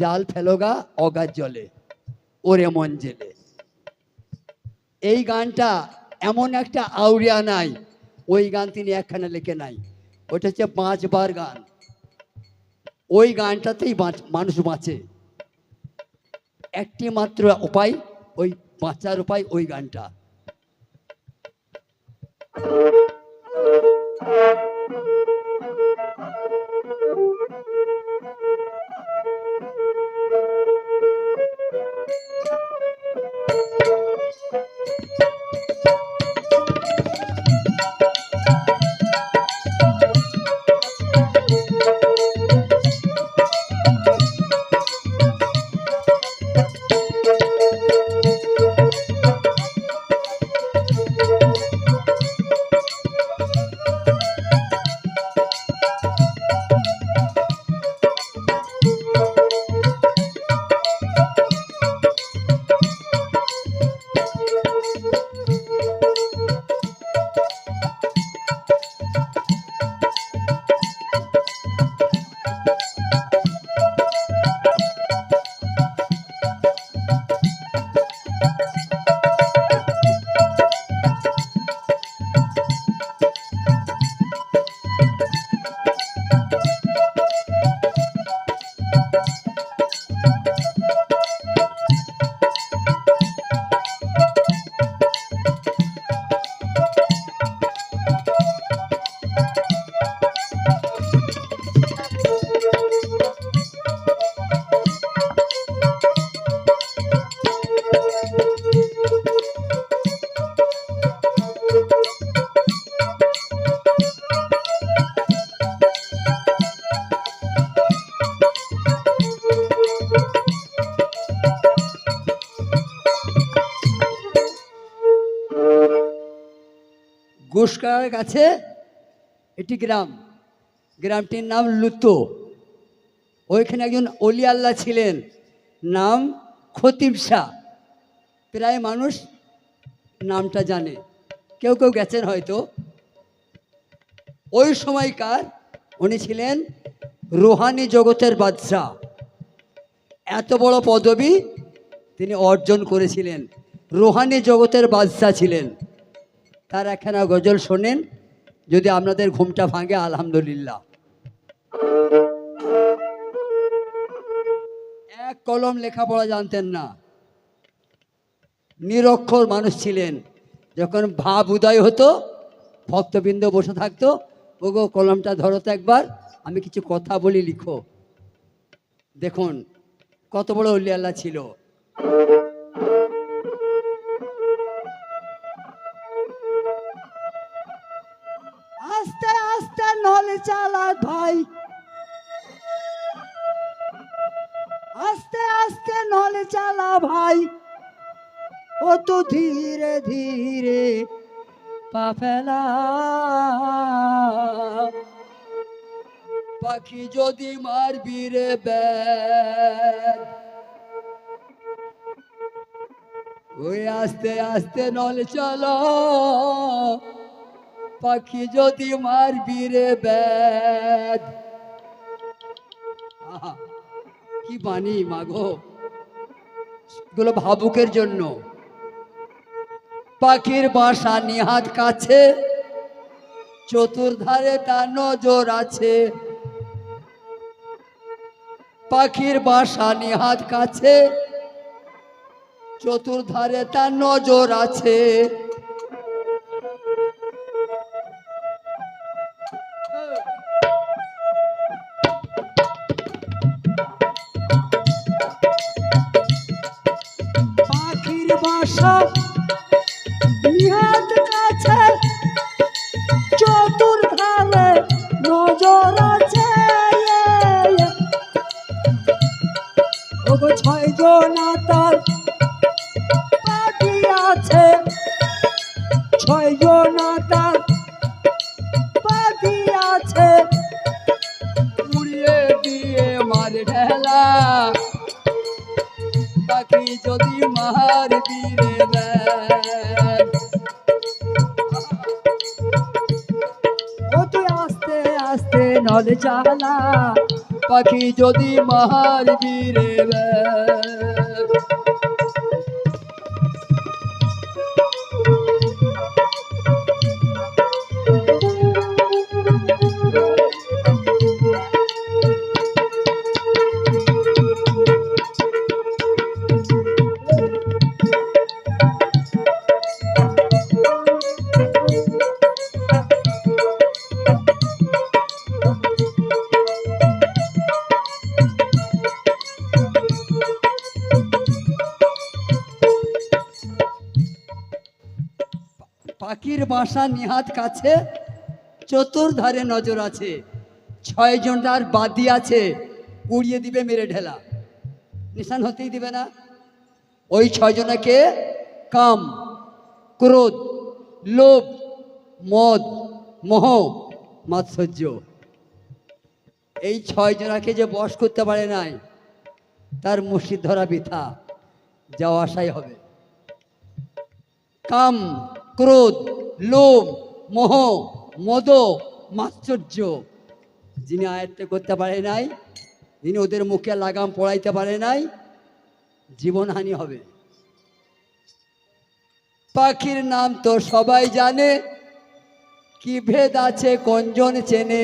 জাল ফেলোগা, অগাধ জলে, ওরে মন জেলে। এই গানটা এমন একটা আউরিয়া নাই, ওই গান তিনি একখানা লেখে নাই ওটা হচ্ছে বাঁচবার গান। ওই গানটাতেই মানুষ বাঁচে। একটি মাত্র উপায়, ওই বাঁচার উপায় ওই গানটা। ঘোষকার কাছে এটি গ্রাম। গ্রামটির নাম লুতো। ওইখানে একজন অলি আল্লাহ ছিলেন, নাম খতিব শাহ। প্রায় মানুষ নামটা জানে। কেউ কেউ গেছেন হয়তো। ওই সময়কার উনি ছিলেন রুহানি জগতের বাদশাহ। এত বড় পদবি তিনি অর্জন করেছিলেন। রুহানি জগতের বাদশাহ ছিলেন। তার একখানা গজল শোনেন, যদি আপনাদের ঘুমটা ভাঙে, আলহামদুলিল্লাহ। এক কলম লেখাপড়া জানতেন না। নিরক্ষর মানুষ ছিলেন। যখন ভাব উদয় হতো, ভক্তবৃন্দ বসে থাকতো, ওগো, কলমটা ধরো তো একবার, আমি কিছু কথা বলি, লিখো। দেখুন, কত বড় অলি আল্লাহ ছিল। নলে চালা ভাই। আস্তে আস্তে নলে চালা ভাই। ও ধীরে ধীরে পা ফেলা। পাখি যদি মারবি রে ব্যাগ ওই আস্তে আস্তে নলে চলো। পাখি যদি মারবি রে আহা, কি বাণী মাগো। এগুলো ভাবুকের জন্য। পাখির বাসা নিহাত কাছে চতুর্ধারে তার নজর আছে। পাখির বাসা নিহাত কাছে চতুর্ধারে তার নজর আছে। বাসা নিহাত কাছে আছে। ওগো ছয় জন তার আছে। ছয় জন তার আছে। উড়িয়ে দিয়ে মার ঢেলা। পাখি যদি মার দেন অতি আস্তে আস্তে নল চালা পাখি যদি বীরে ব্যাগ। বাসা নিহাত কাছে, চতুর্ধারে নজর আছে। ছয় জনটার বাদি আছে, উড়িয়ে দিবে, মেরে ঢেলা। নিশান হতেই দিবে না। ওই ছয়জনাকে কাম, ক্রোধ, লোভ, মদ, মোহ, মাৎসর্য। এই ছয় জনাকে যে বস করতে পারে নাই, তার মুর্শিদ ধরা বৃথা। যাওয়া আসাই হবে। কাম, ক্রোধ লোভ, মোহ, মদ মাশ্চর্য যিনি আয়ত্ত করতে পারে নাই, যিনি ওদের মুখে লাগাম পড়াইতে পারে নাই, জীবনহানি হবে। পাখির নাম তো সবাই জানে, কি ভেদ আছে কঞ্জন চেনে?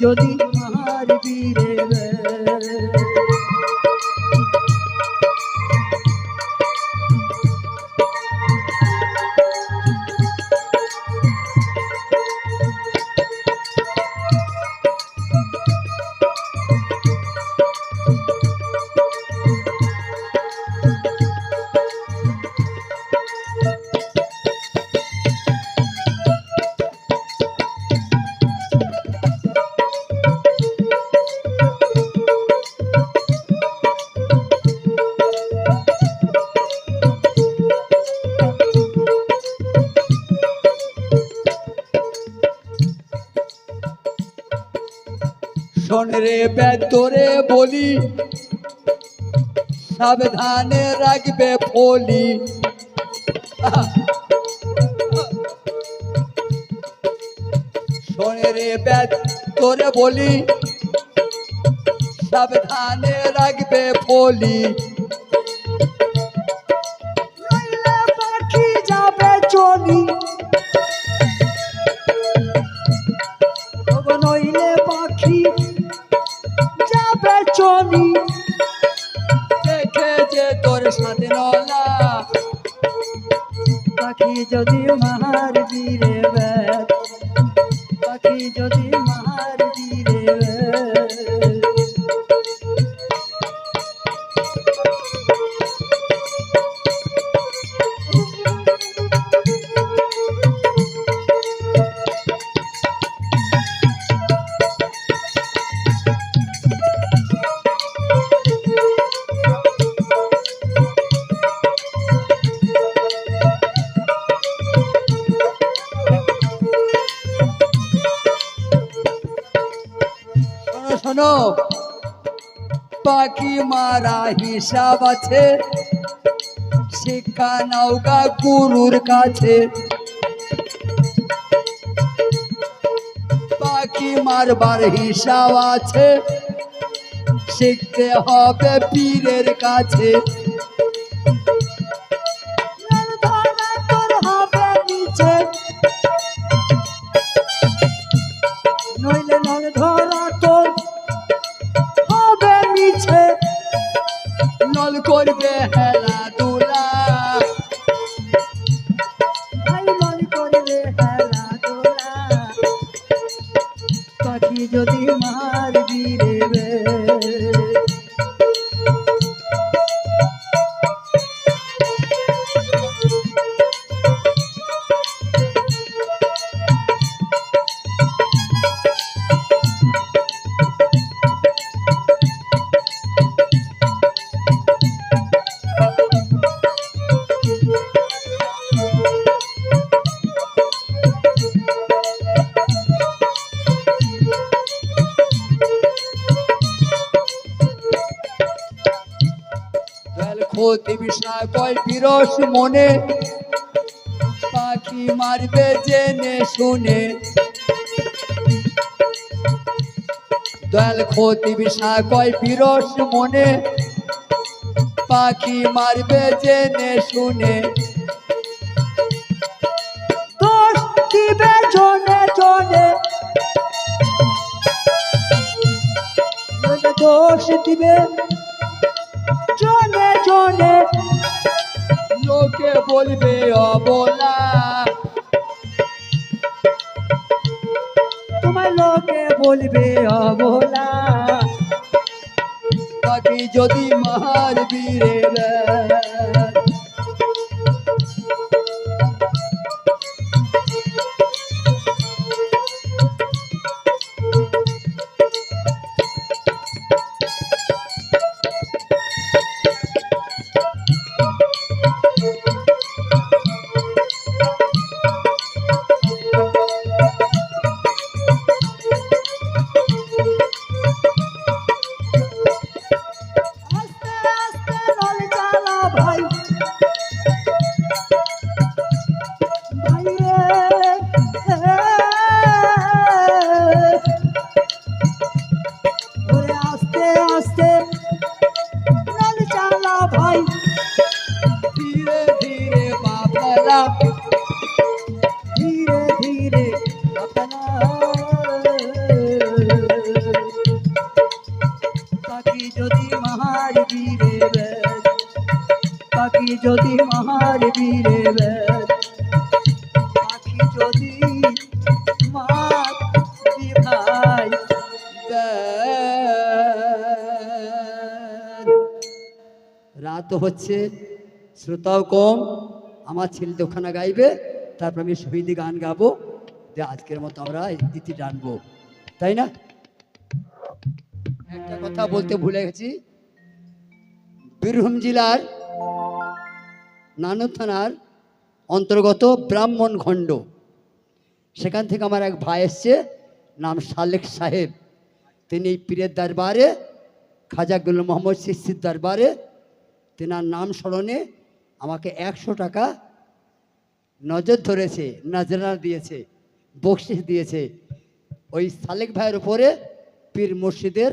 যদি মাহার বীরে রে বেতরে বলি সাবধানে রাখবে ফলি। শোনে রে তোরে বলি সাবধানে রাখবে ফলি। পাখি যদি মাহার দিরে পাখি যদি মাহার বীরে শোনো, পাখি মারা হিসাব আছে, শিক্ষা নৌকা গুরুর কাছে। পাখি মারবার হিসাব আছে, শিখতে হবে পীরের কাছে। ক্ষতি বিষয় কয় বিরস মনে। পাখি মারবে জেনে শুনে। দয়াল ক্ষতি বিষয় কয় বিরস মনে। পাখি মারবে জেনে শুনে। দোষ দিবে জনে জনে লোকে বলবে অবলা। তোমার লোকে বলবে অবলা। পাখি যদি মার বীরের ধীরে ধীরে বাবলা পাখি যদি মহার বীরে পাখি যদি মহার বীরে বেদ পাখি যদি ভাই রাত হচ্ছে, শ্রোতাও কম। আমার ছেলে ওখানে গাইবে, তারপর আমি শহীদি গান গাবো যে আজকের মতো আমরা ইতি টানবো। তাই না? একটা কথা বলতে ভুলে গেছি। বীরভূম জেলার নানু থানার অন্তর্গত ব্রাহ্মণ খণ্ড। সেখান থেকে আমার এক ভাই এসছে, নাম শালেক সাহেব। তিনি এই পীরের দরবারে খাজা গুল মোহাম্মদ সিস্তির দরবারে, তেনার নাম স্মরণে আমাকে একশো টাকা নজর ধরেছে, নজরানা দিয়েছে বকশিস দিয়েছে। ওই সালেক ভাইয়ের উপরে পীর মুর্শিদের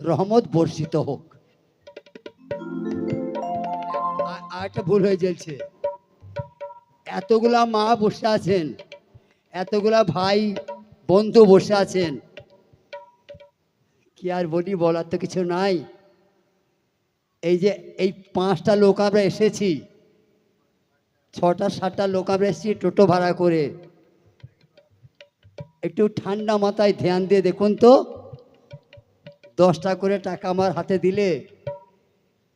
রহমত বর্ষিত হোক। আর একটা ভুল হয়ে যাচ্ছে। এতগুলা মা বসে আছেন, এতগুলা ভাই, বন্ধু বসে আছেন। কি আর বলি বলার তো কিছু নাই। এই যে এই পাঁচটা লোক আমরা এসেছি ছটা, সাতটা লোক আমরা এসেছি টোটো ভাড়া করে। একটু ঠান্ডা মাথায় ধ্যান দিয়ে দেখুন তো। দশটা করে টাকা আমার হাতে দিলে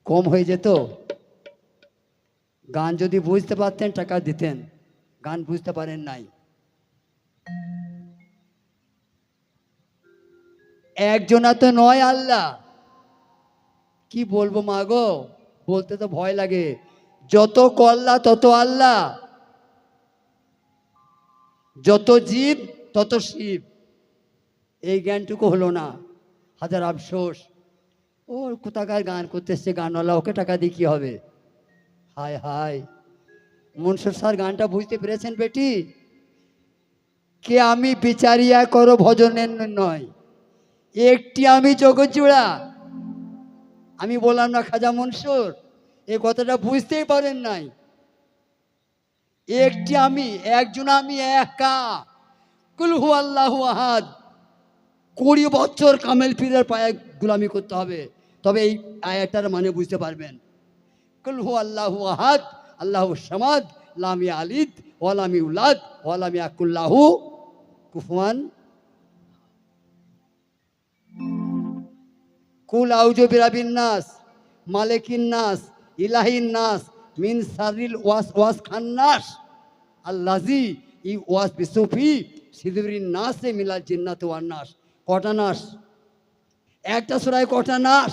কম হয়ে যেত। গান যদি বুঝতে পারতেন, টাকা দিতেন। গান বুঝতে পারেন নাই। একজনা তো নয় আল্লাহ। কি বলব মা গো? বলতে তো ভয় লাগে। যত কল্লা, তত আল্লাহ যত জীব, তত শিব। এই জ্ঞানটুকু হলো না। হাজার আফসোস। ও কোথাকার গান করতে এসছে গানওয়ালা, ওকে টাকা দিয়ে কী হবে? হায় হায়। মনসুর স্যার গানটা বুঝতে পেরেছেন বেটি? কে আমি বিচারিয়া করো ভজনের নয়। একটি আমি জগৎজোড়া। আমি বললাম না খাজা মনসুর এ কথাটা বুঝতেই পারেন নাই। একটি আমি, একজন আমি একা। কুলহু আল্লাহু আহাদ। কুড়ি বছর কামেল পীরের পায়ে গুলামি করতে হবে। তবে এই আয়াটার মানে বুঝতে পারবেন। কুলহু আল্লাহু আহাদ, আল্লাহু সামাদ, লামি আলিদ ওয়ালামি উলাদ ওয়ালামি আকুল্লাহু কুফমান কুল আউজু বিরাবিন নাস, মালিকিন নাস ইলাহিন নাস মিন সারিল ওয়াস ওয়াস খান্নাস আল্লাজি ই ওয়াস বিসুফি সিদুরিন নাসে মিলাল জিন্নাত ওয়ান নাস। কটা নাস? একটা সুরায় কটা নাস?